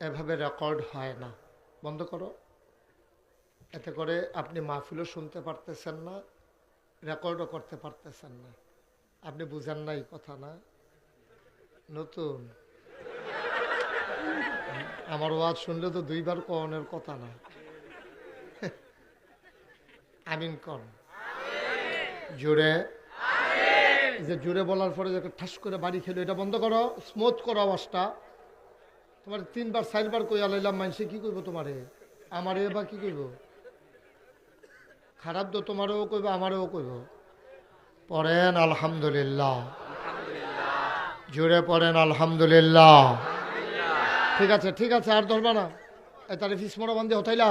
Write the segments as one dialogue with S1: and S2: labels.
S1: এভাবে রেকর্ড হয় না। বন্ধ করো। এতে করে আপনি মাহফিলও শুনতে পারতেছেন না রেকর্ডও করতে পারতেছেন না। আপনি বুঝেন না এই কথা না? নতুন। আমার ওয়াজ শুনলে তো দুইবার কনের কথা না। আমিন কন। এই যে জোরে বলার পরে যে ঠাস করে বাড়ি খেলো, এটা বন্ধ করো। স্মুথ করো আওয়াজটা। তোমার তিনবার, চারবার কইয়া লাইলাম মানুষে কি কইব তোমারে? আমারে বা কি কইব? খারাপ তো তোমারও কইব, আমারও কইব। পড়েন, আলহামদুলিল্লাহ। জোরে পড়েন, আলহামদুলিল্লাহ। ঠিক আছে ঠিক আছে, আর ধরবা না। এ তারে ফিস মরা বান্ধে হতাইলা?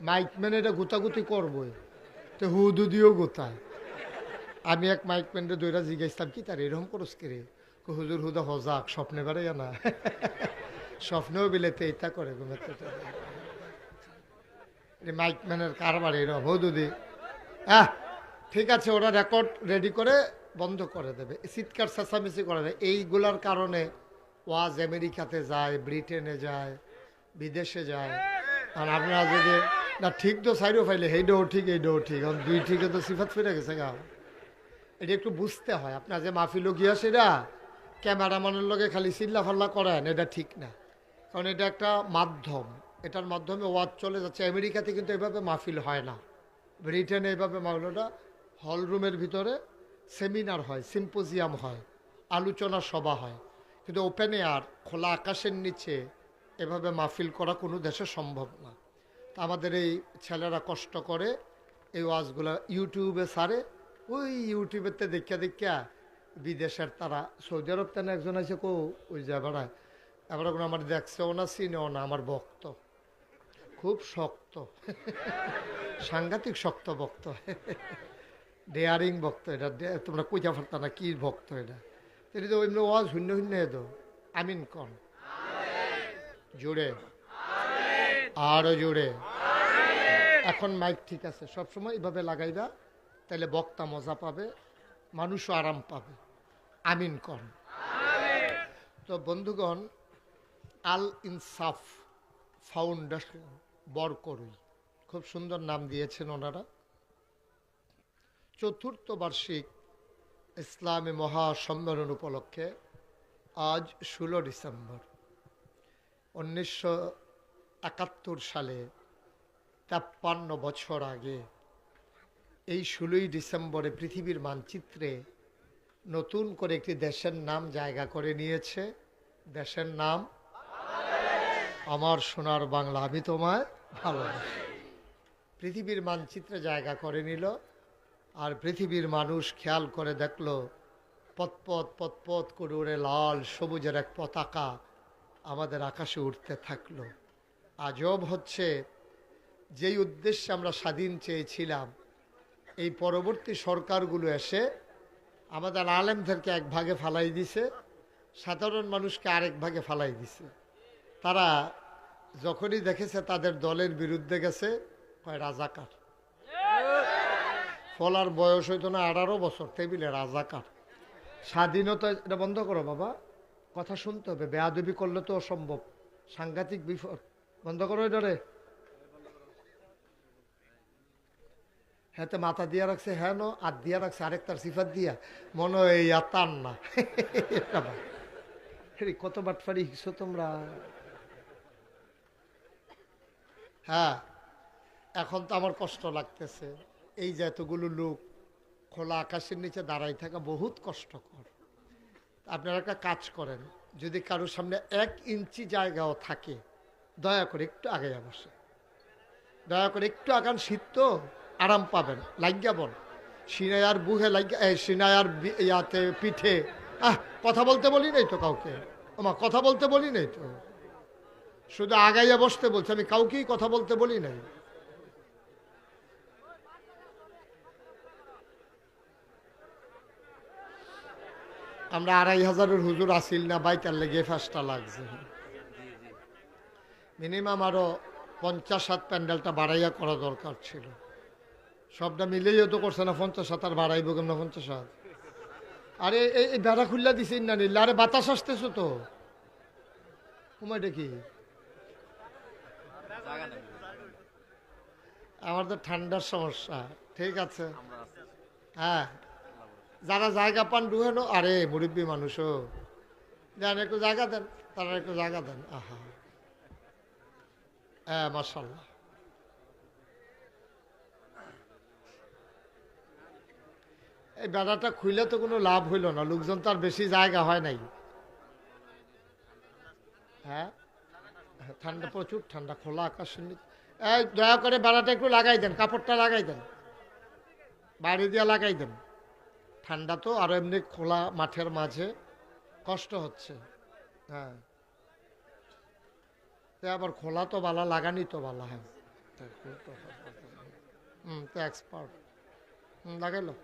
S1: মাইক ম্যান এটা গুতাগুতি করবই। তো হুদু দিয়েও গোতায়। আমি এক মাইক ম্যানরে দইরা জিজ্ঞাসতাম, কি তার এরকম করস কে রে? হুজুর হুদা হজাক, স্বপ্নে না। স্বপ্নেও বিলেতে ইতা করে ঘুমেতে মাইক ম্যানের কারবার ঠিক আছে, ওরা রেকর্ড রেডি করে বন্ধ করে দেবে। চিৎকার চেঁচামেচি করে এইগুলার কারণে ওয়াজ আমেরিকাতে যায়, ব্রিটেনে যায়, বিদেশে যায়। আর আপনারা যদি না, ঠিক তো সাইডও ফাইলে হেইডও ঠিক এইটাও ঠিক। দুই ঠিকে তো সিফাত ফিরে গেছে গা। এটা একটু বুঝতে হয়। আপনার যে মাহফিল গিয়া সেটা ক্যামেরাম্যানের লগে খালি চিল্লা ফাল্লা করেন, এটা ঠিক না। কারণ এটা একটা মাধ্যম। এটার মাধ্যমে ওয়াজ চলে যাচ্ছে। আমেরিকাতে কিন্তু এভাবে মাহফিল হয় না। ব্রিটেনে এভাবে মাহফিলটা হল রুমের ভিতরে সেমিনার হয়, সিম্পোজিয়াম হয়, আলোচনা সভা হয়। কিন্তু ওপেন এয়ার, খোলা আকাশের নিচে এভাবে মাহফিল করা কোনো দেশে সম্ভব না। তা আমাদের এই ছেলেরা কষ্ট করে এই ওয়াজগুলো ইউটিউবে সারে। ওই ইউটিউবেতে দেখিয়া দেখিয়া বিদেশের তারা। সৌদি আরব তেন একজন আছে কো, ওই যে বেড়ায় এবার কোনো আমার দেখছেও না, চিনেও না, আমার ভক্ত। খুব শক্ত। সাংঘাতিক শক্ত ভক্ত। ডেয়ারিং ভক্ত এটা। তোমরা কইতা পারতা না কি ভক্ত এটা। তিনি তো এমনি ওয়াজ শূন্য শূন্য এতো। আমিন কন। জোরে। আরও জোরে। এখন মাইক ঠিক আছে। সবসময় এভাবে লাগাইবা তাহলে বক্তা মজা পাবে। মানুষও আরাম পাবে। আমিন কন তো বন্ধুগণ, আল ইনসাফ ফাউন্ডেশন বরকরুই খুব সুন্দর নাম দিয়েছেন ওনারা। চতুর্থ বার্ষিক ইসলামী মহাসম্মেলন উপলক্ষে আজ ষোলো ডিসেম্বর, উনিশশো একাত্তর সালে তেপ্পান্ন বছর আগে এই ষোলোই ডিসেম্বরে পৃথিবীর মানচিত্রে নতুন করে একটি দেশের নাম জায়গা করে নিয়েছে। দেশের নাম? আমার সোনার বাংলা, আমি তোমায় ভালোবাসি। পৃথিবীর মানচিত্রে জায়গা করে নিল আর পৃথিবীর মানুষ খেয়াল করে দেখল পথপথ পথপথ করে উড়ে লাল সবুজের এক পতাকা আমাদের আকাশে উঠতে থাকল। আজব হচ্ছে, যেই উদ্দেশ্যে আমরা স্বাধীন চেয়েছিলাম এই পরবর্তী সরকারগুলো এসে আমাদের আলেমদেরকে এক ভাগে ফালাই দিছে, সাধারণ মানুষকে আরেক ভাগে ফালাই দিছে। তারা যখনই দেখেছে তাদের দলের বিরুদ্ধে গেছে, কয়, রাজাকার। ফলার বয়স হইতো না, আঠারো বছর, টেবিলে রাজাকার। স্বাধীনতা, এটা বন্ধ করো বাবা। কথা শুনতে হবে, বেয়াদবি করলে তো অসম্ভব। সাংঘাতিক বিপদ। বন্ধ করো এটা রে। হ্যাঁ তো মাথা দিয়া রাখছে হ্যাঁ নো আর দিয়া রাখছে আরেক তার সিফাত দিয়া। মনে হয় এই আর তার না। কত বাটফারি হিসো তোমরা। হ্যাঁ এখন তো আমার কষ্ট লাগতেছে। এই যে এতগুলো লোক খোলা আকাশের নিচে দাঁড়াই থাকা বহুত কষ্টকর। আপনারা একটা কাজ করেন যদি কারোর সামনে এক ইঞ্চি জায়গাও থাকে দয়া করে একটু আগে বসে দয়া করে একটু আগান শীত তো। আরাম পাবেন। লাগিয়া বল। সিনায়ার বুহে লাগিয়া সিনায়ার ইয়াতে পিঠে। আহ, কথা বলতে বলি নাই তো কাউকে? আমা কথা বলতে বলি নাই তো? শুধু আগাইয়া বসতে বলছে, আমি কাউকেই কথা বলতে বলি নাই। আমরা আড়াই হাজারের হুজুর আসিল না, বাইতার লেগে ফার্স্টটা লাগছে। মিনিমাম আরও পঞ্চাশ হাত প্যান্ডেলটা বাড়াইয়া করা দরকার ছিল। সবটা মিলেই তো করছে না, পঞ্চাশ হাত আর বাড়াইব কেমন পঞ্চাশ হাত আরে এই বেড়া খুল্লা দিছে না নিলে আরে বাতাস আসতেছো তো। সময়টা কি? আমার তো ঠান্ডার সমস্যা, ঠিক আছে। হ্যাঁ যারা জায়গা পান ডুহেন আরে মুরব্বী মানুষও দেন একটু জায়গা দেন, তারা একটু জায়গা দেন, আহা। হ্যাঁ মাসাল্লাহ এই বেড়াটা খুইলে তো কোনো লাভ হইল না, লোকজন তো আর বেশি জায়গা হয় নাই। হ্যাঁ? ঠান্ডা, প্রচুর ঠান্ডা, খোলা আকাশের নিচে এই দয়া করে বেড়াটা একটু লাগাই দেন, কাপড়টা লাগাই দেন। বাড়ি দিয়ে লাগাই দেন। ঠান্ডা তো আর এমনি খোলা মাঠের মাঝে, কষ্ট হচ্ছে। হ্যাঁ। আবার খোলা তো বালা, লাগানি তো বালা হ্যাঁ। হুম, তো এক্সপার্ট হুম, লাগাইলো।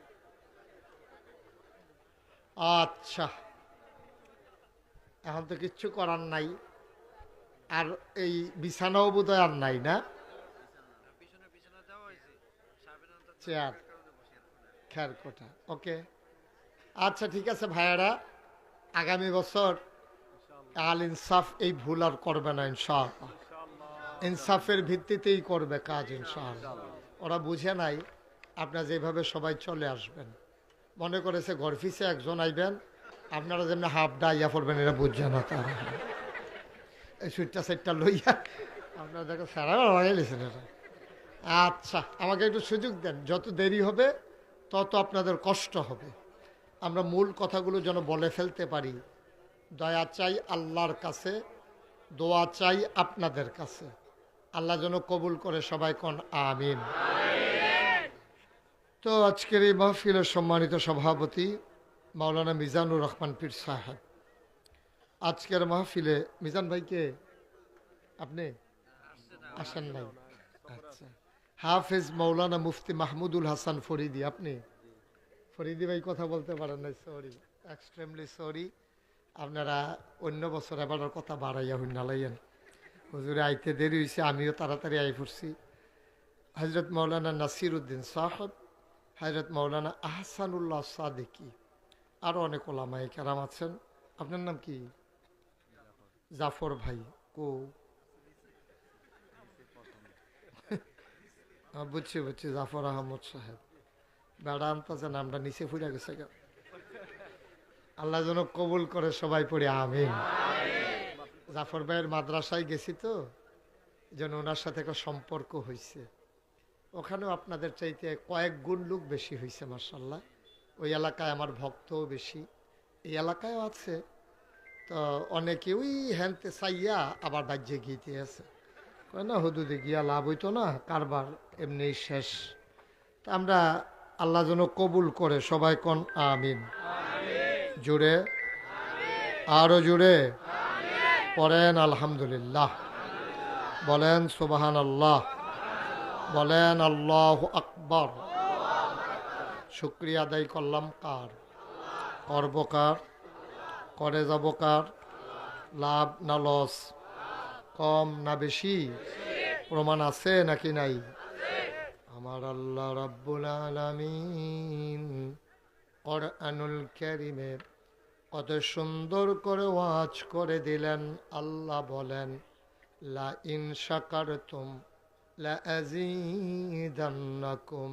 S1: আচ্ছা। এখন তো কিচ্ছু করার নাই। আর এই বিছানাও বোধ আর নাই না? চেয়ার। খেয়ার কোটা ওকে। আচ্ছা ঠিক আছে ভাইয়ারা। আগামী বছর আল ইনসাফ এই ভুল আর করবে না ইনশাআল্লাহ। ইনসাফের ভিত্তিতেই করবে কাজ ইনশাআল্লাহ। ওরা বুঝে নাই, আপনারা যেভাবে সবাই চলে আসবেন। মনে করেছে গরফিসে একজন আইবেন, আপনারা যেমনি হাফ ডাইয়া পড়বেন এটা বুঝছে না তারা। এই সুইটটা সেটটা লইয়া আপনারা দেখো সারা লাগাই লিছেন এটা। আচ্ছা আমাকে একটু সুযোগ দেন, যত দেরি হবে, তত আপনাদের কষ্ট হবে। আমরা মূল কথাগুলো যেন বলে ফেলতে পারি। দয়া চাই আল্লাহর কাছে, দোয়া চাই আপনাদের কাছে। আল্লাহ যেন কবুল করে সবাই কোন, আমিন। তো আজকের এই মাহফিলের সম্মানিত সভাপতি মাওলানা মিজানুর রহমান পীর সাহেব। আজকের মাহফিলে, মিজান ভাইকে আপনি আসেন নাই? আচ্ছা। হাফেজ মৌলানা মুফতি মাহমুদুল হাসান ফরিদি, আপনি? ফরিদি ভাই কথা বলতে পারেন নাই সরি এক্সট্রিমলি সরি আপনারা অন্য বছর এবার কথা বাড়াইয়া হইন নালাইয়েন হুজুরে আইতে দেরি হয়েছে আমিও তাড়াতাড়ি আই পড়ছি হজরত মৌলানা নাসির উদ্দিন সাহেব হজরত মৌলানা আহসানুল্লাহ সাদিকি। আরও অনেক ওলামাই কেরাম আছেন। আপনার নাম কি? জাফর ভাই, কো? বুঝছি বুঝছি, জাফর আহমদ সাহেব। বেড়া আনতেছে নামটা নিচে ফুরে গেছে গা। আল্লাহ যেন কবুল করে সবাই পড়ে, আমিন। জাফর ভাইয়ের মাদ্রাসায় গেছি তো যেন ওনার সাথে একটা সম্পর্ক হয়েছে ওখানেও আপনাদের চাইতে কয়েক গুণ লোক বেশি হয়েছে মার্শাল্লাহ ওই এলাকায় আমার ভক্তও বেশি। এই এলাকায়ও আছে। তো অনেকে ওই হ্যানতে চাইয়া আবার রাজ্যে গিয়েতে আছে। কয় না হুদুদে গিয়া লাভ হইতো না কারবার এমনি শেষ। তা আমরা আল্লাহ যেন কবুল করে সবাই কোন আমিন। জুড়ে আরও জুড়ে পড়েন আলহামদুলিল্লাহ। বলেন সুবাহান আল্লাহ বলেন আল্লাহ আকবর। শুক্রিয়া আদায় করলাম কার? কার? করে যাব কার? লাভ না লস? কম না বেশি? প্রমাণ আছে নাকি নাই? আমার আল্লাহ রাব্বুল আলামিন কোরআনুল কারীমে কত সুন্দর করে ওয়াজ করে দিলেন। আল্লাহ বলেন, লা ইন শাকারতুম লা আযীদান্নাকুম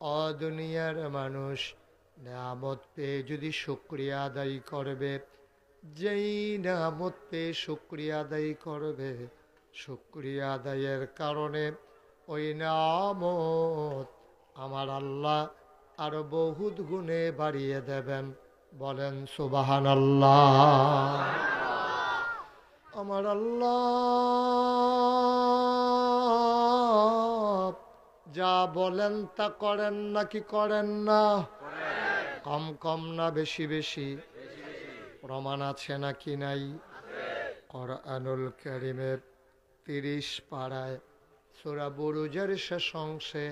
S1: অ দুনিয়ার মানুষ নামত পেয়ে যদি শুক্রিয়া আদায় করবে, যেই নামত পেয়ে শুক্রিয়া আদায় করবে, শুক্রিয়া আদায়ের কারণে ওই নামত আমার আল্লাহ আরও বহুত গুণে বাড়িয়ে দেবেন। বলেন সুবাহান আল্লাহ আমার আল্লাহ যা বলেন তা করেন না কি করেন না? কম কম না, বেশি বেশি। প্রমাণ আছে নাকি নাই? কোরআনুল কারিমের তিরিশ পাড়ায় সুরা বুরুজের শেষ অংশে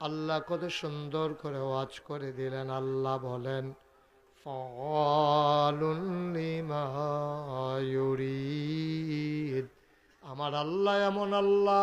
S1: আল্লাহ কত সুন্দর করে ওয়াজ করে দিলেন। আল্লাহ বলেন আমার আল্লাহ এমন আল্লাহ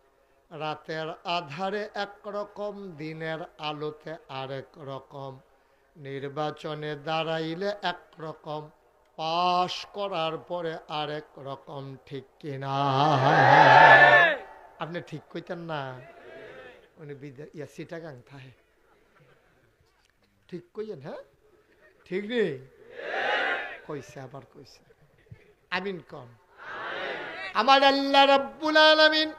S1: রাতের আধারে একরকম, দিনের আলোতে আরেক রকম। নির্বাচনে দাঁড়াইলে একরকম, পাশ করার পরে আরেক রকম, ঠিক কিনা? আপনি ঠিক কইতেন না? উনি ইয়া সিটাগাং থাহে। ঠিক কইয়েন হ্যাঁ? ঠিক নেই কইছে, আবার কইছে। আমিন কন আমার আল্লাহ রাব্বুল আলামিন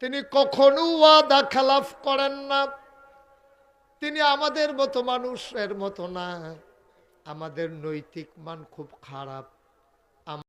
S1: তিনি কখনো ওয়াদা খেলাফ করেন না। তিনি আমাদের মতো মানুষের মতো না। আমাদের নৈতিক মান খুব খারাপ।